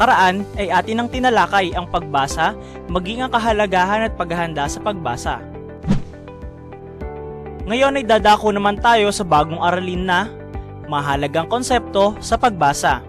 nakaraan ay atin ang tinalakay ang pagbasa, maging ang kahalagahan at paghahanda sa pagbasa. Ngayon ay dadako naman tayo sa bagong aralin na mahalagang konsepto sa pagbasa.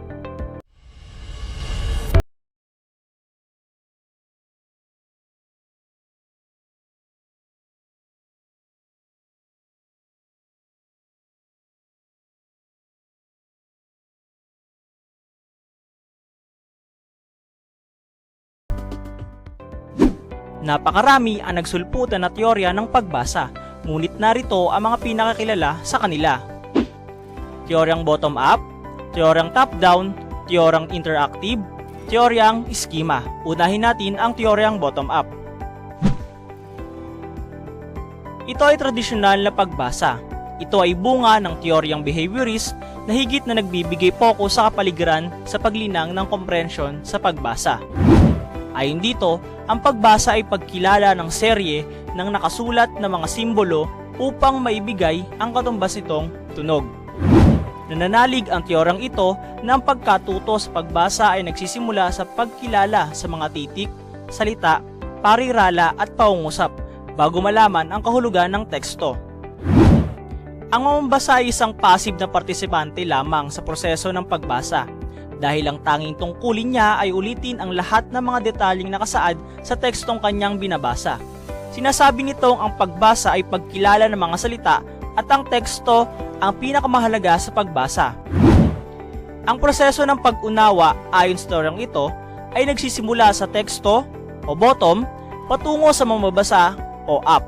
Napakarami ang nagsulputan na teorya ng pagbasa, ngunit narito ang mga pinakakilala sa kanila. Teoryang bottom-up, teoryang top-down, teoryang interactive, teoryang schema. Unahin natin ang teoryang bottom-up. Ito ay tradisyonal na pagbasa. Ito ay bunga ng teoryang behaviorist na higit na nagbibigay focus sa kapaligiran sa paglinang ng komprehensyon sa pagbasa. Ayon dito, ang pagbasa ay pagkilala ng serye ng nakasulat na mga simbolo upang maibigay ang katumbas nitong tunog. Nananalig ang teoryang ito na ang pagkatuto sa pagbasa ay nagsisimula sa pagkilala sa mga titik, salita, parirala at paungusap bago malaman ang kahulugan ng teksto. Ang mamambasa ay isang passive na partisipante lamang sa proseso ng pagbasa dahil ang tanging tungkulin niya ay ulitin ang lahat ng mga detalyeng nakasaad sa tekstong kanyang binabasa. Sinasabi nitong ang pagbasa ay pagkilala ng mga salita at ang teksto ang pinakamahalaga sa pagbasa. Ang proseso ng pag-unawa ayon sa teoryang ito ay nagsisimula sa teksto o bottom patungo sa mamabasa o up.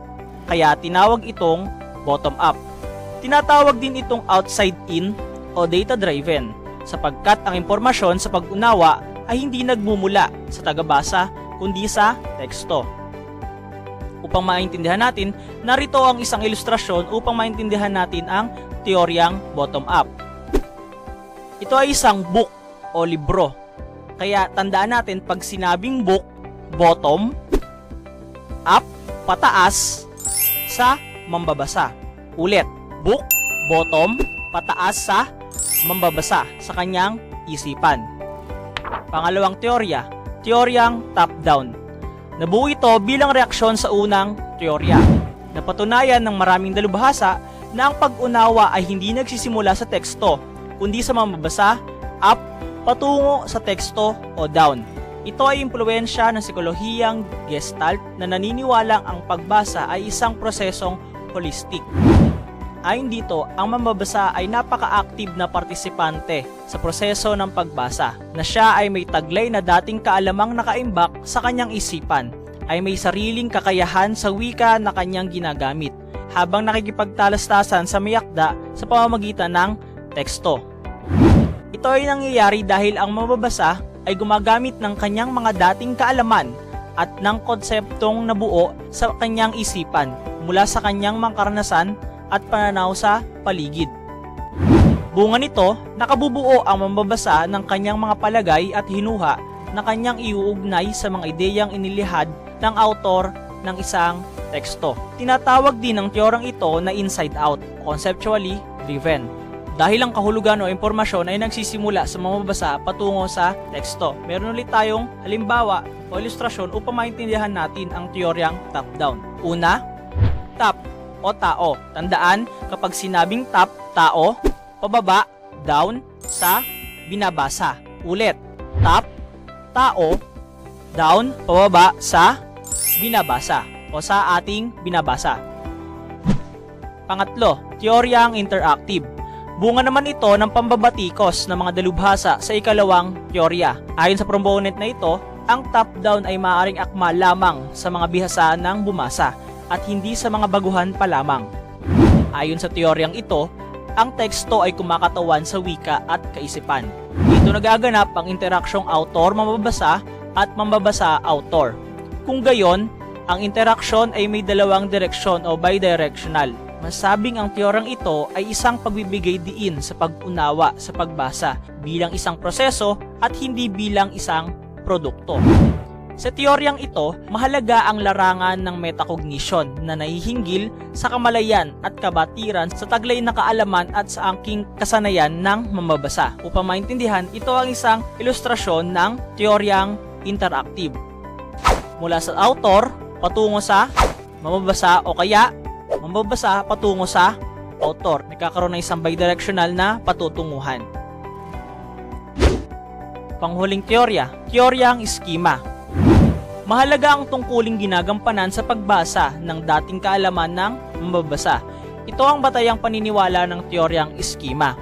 Kaya tinawag itong bottom up. Tinatawag din itong outside in o data driven sapagkat ang impormasyon sa pag-unawa ay hindi nagmumula sa tagabasa kundi sa teksto. Upang maintindihan natin, narito ang isang ilustrasyon upang maintindihan natin ang teoryang bottom-up. Ito ay isang book o libro. Kaya tandaan natin pag sinabing book, bottom, up, pataas, sa mambabasa. Ulit, book, bottom, pataas sa mambabasa sa kanyang isipan. Pangalawang teorya, teoryang top-down. Nabuo ito bilang reaksyon sa unang teorya. Napatunayan ng maraming dalubhasa na ang pag-unawa ay hindi nagsisimula sa teksto, kundi sa mambabasa, up, patungo sa teksto o down. Ito ay impluensya ng psikolohiyang gestalt na naniniwalang ang pagbasa ay isang prosesong holistic. Ayon dito, ang mamabasa ay napaka-active na partisipante sa proseso ng pagbasa na siya ay may taglay na dating kaalamang nakaimbak sa kanyang isipan ay may sariling kakayahan sa wika na kanyang ginagamit habang nakikipagtalastasan sa mayakda sa pamamagitan ng teksto. Ito ay nangyayari dahil ang mababasa ay gumagamit ng kanyang mga dating kaalaman at ng konseptong nabuo sa kanyang isipan mula sa kanyang mga karanasan at pananaw sa paligid. Bunga nito, nakabubuo ang mambabasa ng kanyang mga palagay at hinuha na kanyang iuugnay sa mga ideyang inilihad ng autor ng isang teksto. Tinatawag din ng teoryang ito na inside out, conceptually driven. Dahil ang kahulugan o impormasyon ay nagsisimula sa mamabasa patungo sa teksto. Meron ulit tayong halimbawa o ilustrasyon upang maintindihan natin ang teoryang top-down. Una, top o tao. Tandaan, kapag sinabing top, tao, pababa, down, sa, binabasa. Ulit, top, tao, down, pababa, sa, binabasa o sa ating binabasa. Pangatlo, teoryang interactive. Bunga naman ito ng pambabatikos ng mga dalubhasa sa ikalawang teorya. Ayon sa proponent na ito, ang top-down ay maaaring akma lamang sa mga bihasa ng bumasa at hindi sa mga baguhan pa lamang. Ayon sa teoryang ito, ang teksto ay kumakatawan sa wika at kaisipan. Dito nagaganap ang interaksyong author-mambabasa at mambabasa-author. Kung gayon, ang interaksyon ay may dalawang direksyon o bidirectional. Masabing ang teoryang ito ay isang pagbibigay diin sa pag-unawa sa pagbasa bilang isang proseso at hindi bilang isang produkto. Sa teoryang ito, mahalaga ang larangan ng metacognition na nahihinggil sa kamalayan at kabatiran sa taglay na kaalaman at sa angking kasanayan ng mamabasa. Upang maintindihan, ito ang isang ilustrasyon ng teoryang interactive. Mula sa author, patungo sa mamabasa o kaya mamabasa patungo sa author. Nagkakaroon ng isang bidirectional na patutunguhan. Panghuling teorya, teoryang eskema. Mahalaga ang tungkuling ginagampanan sa pagbasa ng dating kaalaman ng mambabasa. Ito ang batayang paniniwala ng teoryang eskema.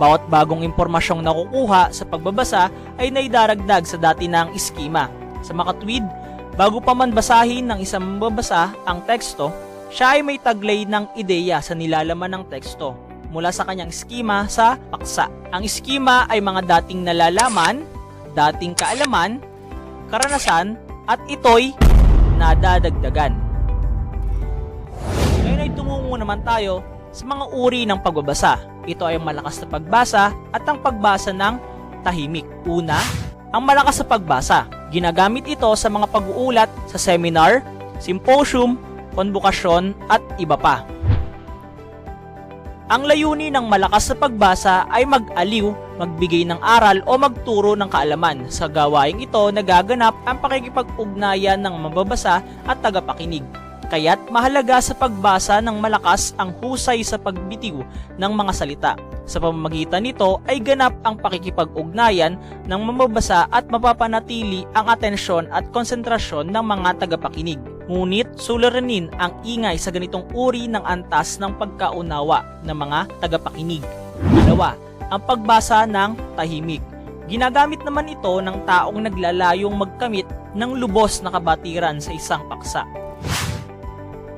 Bawat bagong impormasyong nakukuha sa pagbabasa ay naidaragdag sa dati ng eskema. Sa makatwid, bago pa man basahin ng isang mambabasa ang teksto, siya ay may taglay ng ideya sa nilalaman ng teksto mula sa kanyang eskema sa paksa. Ang eskema ay mga dating nalalaman, dating kaalaman, karanasan, at ito'y nadadagdagan. Ngayon ay tumungo naman tayo sa mga uri ng pagbabasa. Ito ay malakas na pagbasa at ang pagbasa ng tahimik. Una, ang malakas na pagbasa. Ginagamit ito sa mga pag-uulat sa seminar, symposium, konbukasyon at iba pa. Ang layunin ng malakas na pagbasa ay mag-aliw, magbigay ng aral o magturo ng kaalaman. Sa gawaing ito, nagaganap ang pakikipag-ugnayan ng mababasa at tagapakinig. Kaya't mahalaga sa pagbasa ng malakas ang husay sa pagbitiw ng mga salita. Sa pamamagitan nito ay ganap ang pakikipag-ugnayan ng mamabasa at mapapanatili ang atensyon at konsentrasyon ng mga tagapakinig. Ngunit suliranin ang ingay sa ganitong uri ng antas ng pagkaunawa ng mga tagapakinig. Dalawa, ang pagbasa ng tahimik. Ginagamit naman ito ng taong naglalayong magkamit ng lubos na kabatiran sa isang paksa.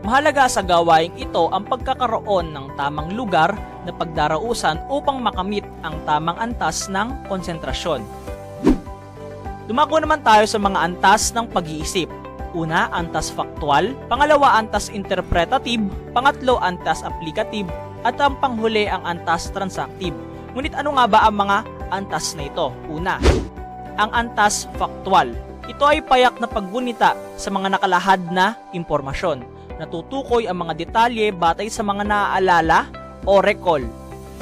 Mahalaga sa gawaing ito ang pagkakaroon ng tamang lugar na pagdarausan upang makamit ang tamang antas ng konsentrasyon. Dumako naman tayo sa mga antas ng pag-iisip. Una, antas faktual. Pangalawa, antas interpretative. Pangatlo, antas aplikative. At ang panghuli, ang antas transactive. Ngunit ano nga ba ang mga antas na ito? Una, ang antas faktual. Ito ay payak na paggunita sa mga nakalahad na impormasyon. Natutukoy ang mga detalye batay sa mga naaalala o recall.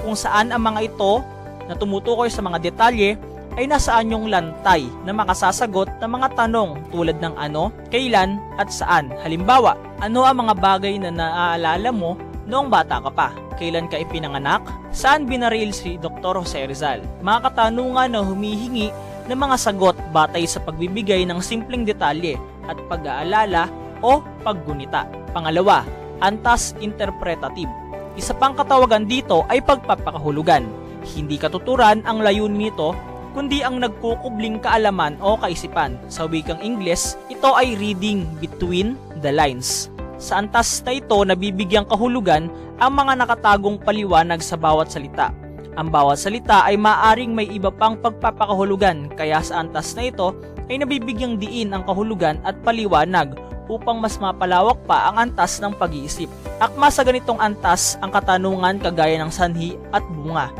Kung saan ang mga ito na tumutukoy sa mga detalye ay nasaan yung lantay na makasasagot ng mga tanong tulad ng ano, kailan, at saan. Halimbawa, ano ang mga bagay na naaalala mo noong bata ka pa? Kailan ka ipinanganak? Saan binaril si Dr. Jose Rizal? Mga katanungan na humihingi ng mga sagot batay sa pagbibigay ng simpleng detalye at pag-aalala o paggunita. Pangalawa, antas interpretative. Isa pang katawagan dito ay pagpapakahulugan. Hindi katuturan ang layunin nito kundi ang nagkukubling kaalaman o kaisipan. Sa wikang Ingles, ito ay reading between the lines. Sa antas na ito, nabibigyang kahulugan ang mga nakatagong paliwanag sa bawat salita. Ang bawat salita ay maaring may iba pang pagpapakahulugan kaya sa antas na ito ay nabibigyang diin ang kahulugan at paliwanag upang mas mapalawak pa ang antas ng pag-iisip. Akma sa ganitong antas ang katanungan kagaya ng sanhi at bunga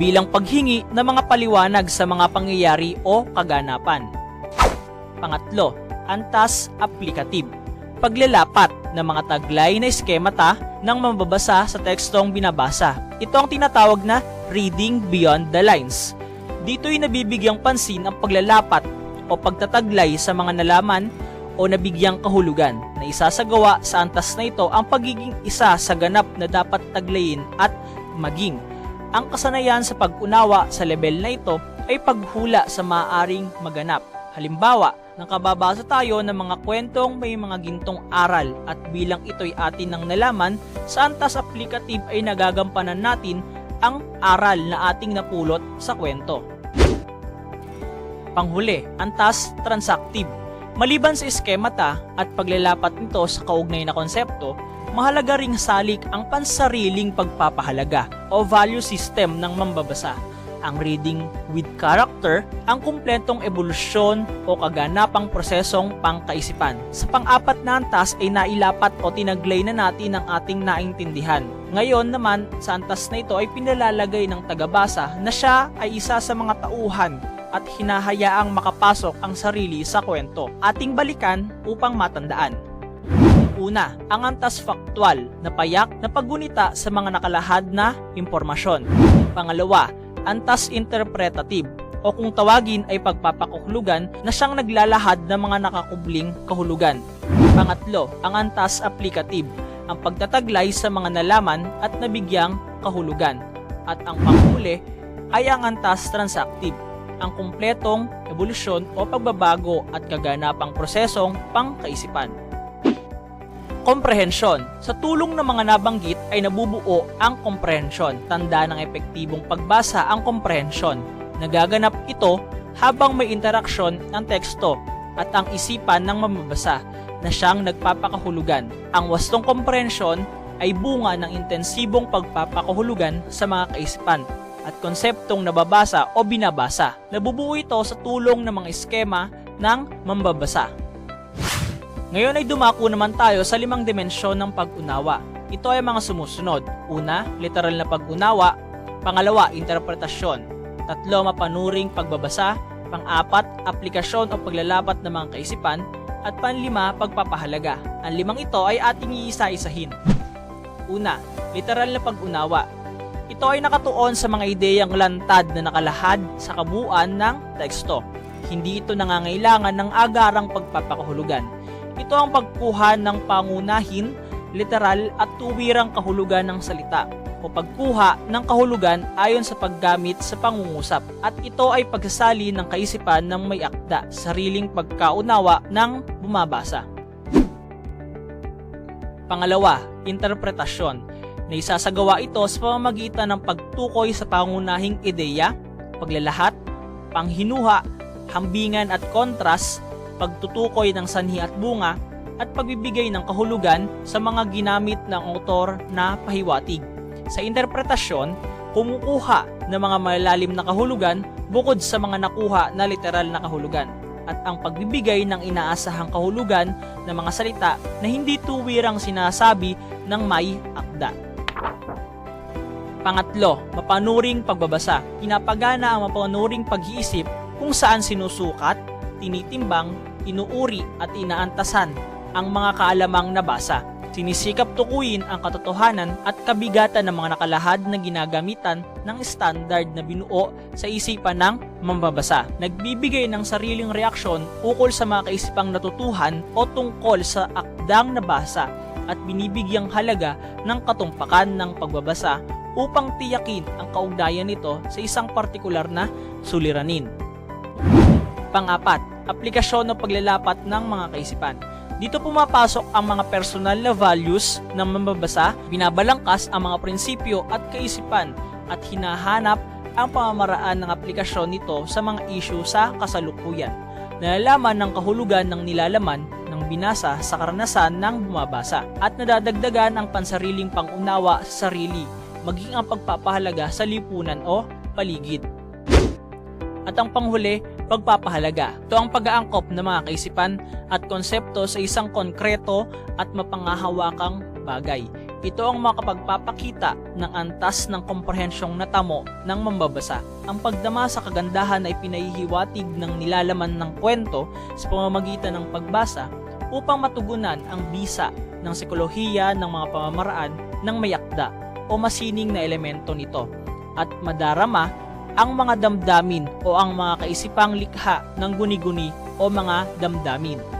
bilang paghingi ng mga paliwanag sa mga pangyayari o kaganapan. Pangatlo, antas aplikative. Paglalapat ng mga taglay na eskemata ng mambabasa sa tekstong binabasa. Ito ang tinatawag na reading beyond the lines. Dito'y nabibigyang pansin ang paglalapat o pagtataglay sa mga nalaman o nabigyang kahulugan na isasagawa sa antas na ito ang pagiging isa sa ganap na dapat taglayin at maging ang kasanayan sa pag-unawa sa level na ito ay paghula sa maaaring maganap. Halimbawa, nakababasa tayo ng mga kwentong may mga gintong aral at bilang ito'y atin ng nalaman, sa antas aplikative ay nagagampanan natin ang aral na ating napulot sa kwento. Panghuli, antas transactive. Maliban sa eskemata at paglalapat nito sa kaugnay na konsepto, mahalaga ring salik ang pansariling pagpapahalaga o value system ng mambabasa. Ang reading with character, ang kumpletong ebolusyon o kaganapang prosesong pangkaisipan. Sa pang-apat na antas ay nailapat o tinaglay na natin ang ating naintindihan. Ngayon naman, sa antas na ito ay pinalalagay ng tagabasa na siya ay isa sa mga tauhan at hinahayaang makapasok ang sarili sa kwento. Ating balikan upang matandaan. Una, ang antas faktual na payak na paggunita sa mga nakalahad na impormasyon. Pangalawa, antas interpretative o kung tawagin ay pagpapakuklugan na siyang naglalahad ng mga nakakubling kahulugan. Pangatlo, ang antas applicative, ang pagtataglay sa mga nalaman at nabigyang kahulugan. At ang panghuli ay ang antas transactive, ang kumpletong ebolusyon o pagbabago at kaganapang prosesong pangkaisipan. Komprehensyon. Sa tulong ng mga nabanggit ay nabubuo ang komprehensyon. Tanda ng epektibong pagbasa ang komprehensyon. Nagaganap ito habang may interaksyon ng teksto at ang isipan ng mamabasa na siyang nagpapakahulugan. Ang wastong komprehensyon ay bunga ng intensibong pagpapakahulugan sa mga kaisipan at konseptong nababasa o binabasa. Nabubuo ito sa tulong ng mga eskema ng mambabasa. Ngayon ay dumako naman tayo sa limang dimensyon ng pag-unawa. Ito ay mga sumusunod. Una, literal na pag-unawa. Pangalawa, interpretasyon. Tatlo, mapanuring pagbabasa. Pang-apat, aplikasyon o paglalapat ng mga kaisipan. At panlima, pagpapahalaga. Ang limang ito ay ating iisa-isahin. Una, literal na pag-unawa. Ito ay nakatuon sa mga ideyang lantad na nakalahad sa kabuuan ng teksto. Hindi ito nangangailangan ng agarang pagpapakahulugan. Ito ang pagkuha ng pangunahin, literal at tuwirang kahulugan ng salita o pagkuha ng kahulugan ayon sa paggamit sa pangungusap at ito ay pagsasali ng kaisipan ng may akda, sariling pagkaunawa ng bumabasa. Pangalawa, interpretasyon na isasagawa ito sa pamamagitan ng pagtukoy sa pangunahing ideya, paglalahat, panghinuha, hambingan at kontras, pagtutukoy ng sanhi at bunga, at pagbibigay ng kahulugan sa mga ginamit ng autor na pahiwatig. Sa interpretasyon, kumukuha ng mga malalim na kahulugan bukod sa mga nakuha na literal na kahulugan at ang pagbibigay ng inaasahang kahulugan ng mga salita na hindi tuwirang sinasabi ng may akda. Pangatlo, mapanuring pagbabasa. Pinapagana ang mapanuring pag-iisip kung saan sinusukat, tinitimbang, inuuri at inaantasan ang mga kaalamang nabasa. Sinisikap tukuyin ang katotohanan at kabigatan ng mga nakalahad na ginagamitan ng standard na binuo sa isipan ng mambabasa. Nagbibigay ng sariling reaksyon ukol sa mga kaisipang natutuhan o tungkol sa akdang nabasa at binibigyang halaga ng katumpakan ng pagbabasa upang tiyakin ang kaugnayan nito sa isang partikular na suliranin. Pangapat, aplikasyon o paglalapat ng mga kaisipan. Dito pumapasok ang mga personal na values ng mambabasa, binabalangkas ang mga prinsipyo at kaisipan at hinahanap ang pamamaraan ng aplikasyon nito sa mga issue sa kasalukuyan. Nalalaman ng kahulugan ng nilalaman ng binasa sa karanasan ng bumabasa at nadadagdagan ang pansariling pangunawa sa sarili maging ang pagpapahalaga sa lipunan o paligid. At ang panghuli, pagpapahalaga. Ito ang pag-aangkop ng mga kaisipan at konsepto sa isang konkreto at mapangahawakang bagay. Ito ang makapagpapakita ng antas ng komprehensyong natamo ng mambabasa. Ang pagdama sa kagandahan ay pinahihiwatig ng nilalaman ng kwento sa pamamagitan ng pagbasa upang matugunan ang bisa ng sikolohiya ng mga pamamaraan ng mayakda o masining na elemento nito at madarama ang mga damdamin o ang mga kaisipang likha ng guni-guni o mga damdamin.